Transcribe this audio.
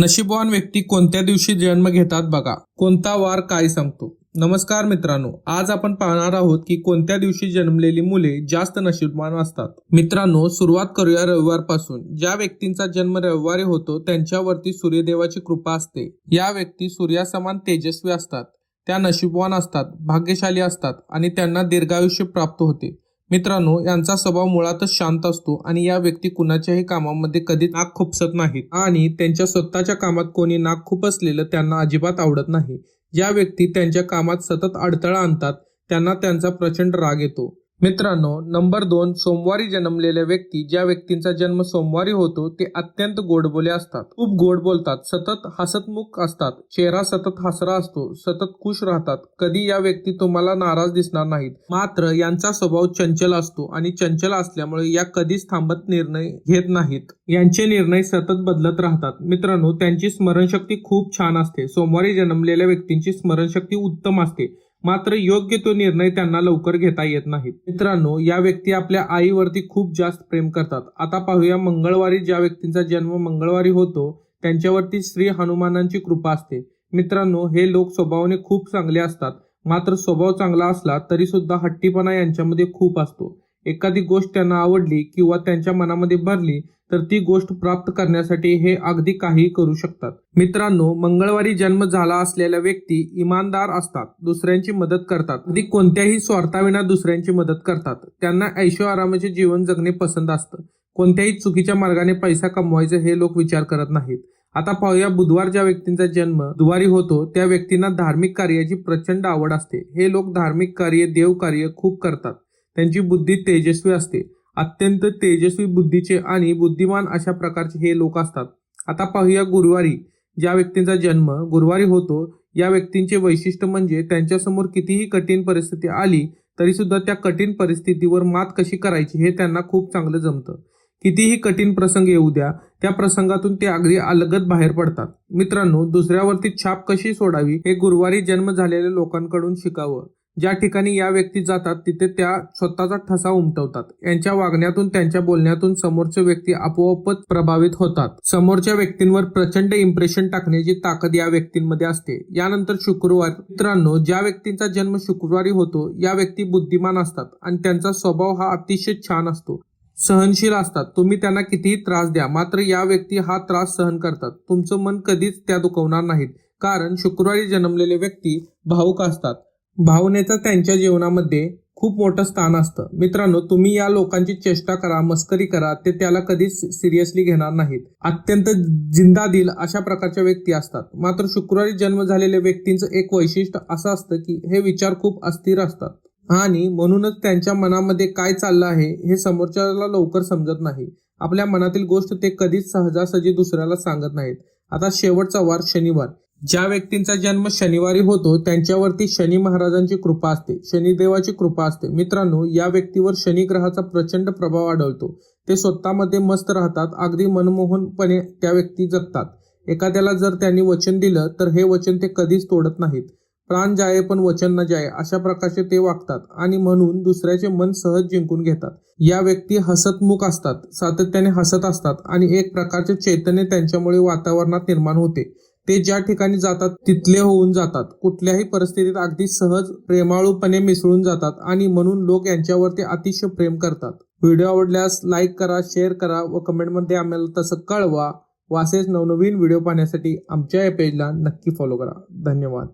नशीबवान व्यक्ती कोणत्या दिवशी जन्म घेतात बघा. कोणता वार काय सांगतो? नमस्कार मित्रांनो आज आपण पाहणार आहोत की कोणत्या दिवशी जन्मलेली मुले जास्त नशीबवान असतात. मित्रांनो सुरुवात करूया रविवारपासून. ज्या व्यक्तींचा जन्म रविवारी होतो त्यांच्यावरती सूर्यदेवाची कृपा असते. या व्यक्ती सूर्यासमान तेजस्वी असतात. त्या नशीबवान असतात भाग्यशाली असतात आणि त्यांना दीर्घायुष्य प्राप्त होते. मित्रांनो यांचा स्वभाव मुळातच शांत असतो आणि या व्यक्ती कुणाच्याही कामामध्ये कधी नाक खुपसत नाहीत. आणि त्यांच्या स्वतःच्या कामात कोणी नाक खुपसलेलं त्यांना अजिबात आवडत नाही. ज्या व्यक्ती त्यांच्या कामात सतत अडथळा आणतात त्यांना त्यांचा प्रचंड राग येतो. मित्रांनो नंबर दोन सोमवारी जन्मलेल्या व्यक्ती ज्या व्यक्तींचा जन्म सोमवारी होतो ते अत्यंत गोडबोले असतात. खूप गोड बोलतात सतत हसतमुख असतात चेहरा सतत हसरा असतो सतत खुश राहतात. कधी या व्यक्ती तुम्हाला नाराज दिसणार नाहीत. मात्र यांचा स्वभाव चंचल असतो आणि चंचल असल्यामुळे या कधीच थांबत निर्णय घेत नाहीत. यांचे निर्णय सतत बदलत राहतात. मित्रांनो त्यांची स्मरणशक्ती खूप छान असते. सोमवारी जन्मलेल्या व्यक्तींची स्मरणशक्ती उत्तम असते. मात्र योग्य तो निर्णय त्यांना लवकर घेता येत नाहीत. मित्रांनो या व्यक्ती आपल्या आईवरती खूप जास्त प्रेम करतात. आता पाहूया मंगळवारी ज्या व्यक्तींचा जन्म मंगळवारी होतो त्यांच्यावरती श्री हनुमानांची कृपा असते. मित्रांनो हे लोक स्वभावाने खूप चांगले असतात. मात्र स्वभाव चांगला असला तरी सुद्धा हट्टीपणा यांच्यामध्ये खूप असतो. एखादी गोष्ट त्यांना आवडली किंवा त्यांच्या मनामध्ये भरली तर ती गोष्ट प्राप्त करण्यासाठी हे अगदी काहीही करू शकतात. मित्रांनो मंगळवारी जन्म झाला असलेल्या व्यक्ती इमानदार असतात दुसऱ्यांची मदत करतात. अगदी कोणत्याही स्वार्थाविना दुसऱ्यांची मदत करतात. त्यांना ऐशो आरामाचे जीवन जगणे पसंत असतं. कोणत्याही चुकीच्या मार्गाने पैसा कमवायचा हे लोक विचार करत नाहीत. आता पाहूया बुधवार ज्या व्यक्तींचा जन्म बुधवारी होतो त्या व्यक्तींना धार्मिक कार्याची प्रचंड आवड असते. हे लोक धार्मिक कार्य देव कार्य खूप करतात. त्यांची बुद्धी तेजस्वी असते. अत्यंत तेजस्वी बुद्धीचे आणि बुद्धिमान अशा प्रकारचे हे लोक असतात. आता पाहूया गुरुवारी. ज्या व्यक्तींचा जन्म गुरुवारी होतो या व्यक्तींचे वैशिष्ट्य म्हणजे त्यांच्यासमोर कितीही कठीण परिस्थिती आली तरी सुद्धा त्या कठीण परिस्थितीवर मात कशी करायची हे त्यांना खूप चांगलं जमतं. कितीही कठीण प्रसंग येऊ द्या त्या प्रसंगातून ते अगदी अलगद बाहेर पडतात. मित्रांनो दुसऱ्यावरती छाप कशी सोडावी हे गुरुवारी जन्म झालेल्या लोकांकडून शिकावं. ज्या ठिकाणी या व्यक्ती जातात तिथे त्या स्वतःचा ठसा उमटवतात. यांच्या वागण्यातून त्यांच्या बोलण्यातून समोरच्या व्यक्ती आपोआपच प्रभावित होतात. समोरच्या व्यक्तींवर प्रचंड इम्प्रेशन टाकण्याची ताकद या व्यक्तींमध्ये असते. यानंतर शुक्रवार मित्रांनो ज्या व्यक्तींचा जन्म शुक्रवारी होतो या व्यक्ती बुद्धिमान असतात आणि त्यांचा स्वभाव हा अतिशय छान असतो. सहनशील असतात. तुम्ही त्यांना कितीही त्रास द्या मात्र या व्यक्ती हा त्रास सहन करतात. तुमचं मन कधीच त्या दुखवणार नाहीत. कारण शुक्रवारी जन्मलेले व्यक्ती भावुक असतात. भावनेचं त्यांच्या जीवनामध्ये खूप मोठं स्थान असतं. मित्रांनो तुम्ही या लोकांची चेष्टा करा मस्करी करा ते त्याला कधीच सिरियसली घेणार नाहीत. अत्यंत जिंदादिल अशा प्रकारच्या व्यक्ती असतात. मात्र शुक्रवारी जन्म झालेल्या व्यक्तींचं एक वैशिष्ट्य असं असतं की हे विचार खूप अस्थिर असतात. आणि म्हणूनच त्यांच्या मनामध्ये काय चाललं आहे हे समोरच्याला लवकर समजत नाही. आपल्या मनातील गोष्ट ते कधीच सहजासहजी दुसऱ्याला सांगत नाहीत. आता शेवटचा वार शनिवार. ज्या व्यक्तींचा जन्म शनिवारी होतो त्यांच्यावरती शनी महाराजांची कृपा असते. शनिदेवाची कृपा असते. मित्रांनो या व्यक्तीवर शनी ग्रहाचा प्रचंड प्रभाव आढळतो. ते स्वतःमध्ये मस्त राहतात अगदी मनमोहनपणे त्या व्यक्ती जगतात. एखाद्याला जर त्यांनी वचन दिलं तर हे वचन ते कधीच तोडत नाहीत. प्राण जाये पण वचन न जाये अशा प्रकारचे ते वागतात आणि म्हणून दुसऱ्याचे मन सहज जिंकून घेतात. या व्यक्ती हसतमुख असतात सातत्याने हसत असतात आणि एक प्रकारचे चैतन्य त्यांच्यामुळे वातावरणात निर्माण होते. ते ज्या ठिकाणी जातात तिथले होऊन जातात. कुठल्याही परिस्थितीत अगदी सहज प्रेमाळूपणे मिसळून जातात आणि म्हणून लोक यांच्यावरती अतिशय प्रेम करतात. व्हिडिओ आवडल्यास लाईक करा शेअर करा व कमेंटमध्ये आम्हाला तसं कळवा. वासेस असेच नवनवीन व्हिडिओ पाहण्यासाठी आमच्या या पेजला नक्की फॉलो करा. धन्यवाद.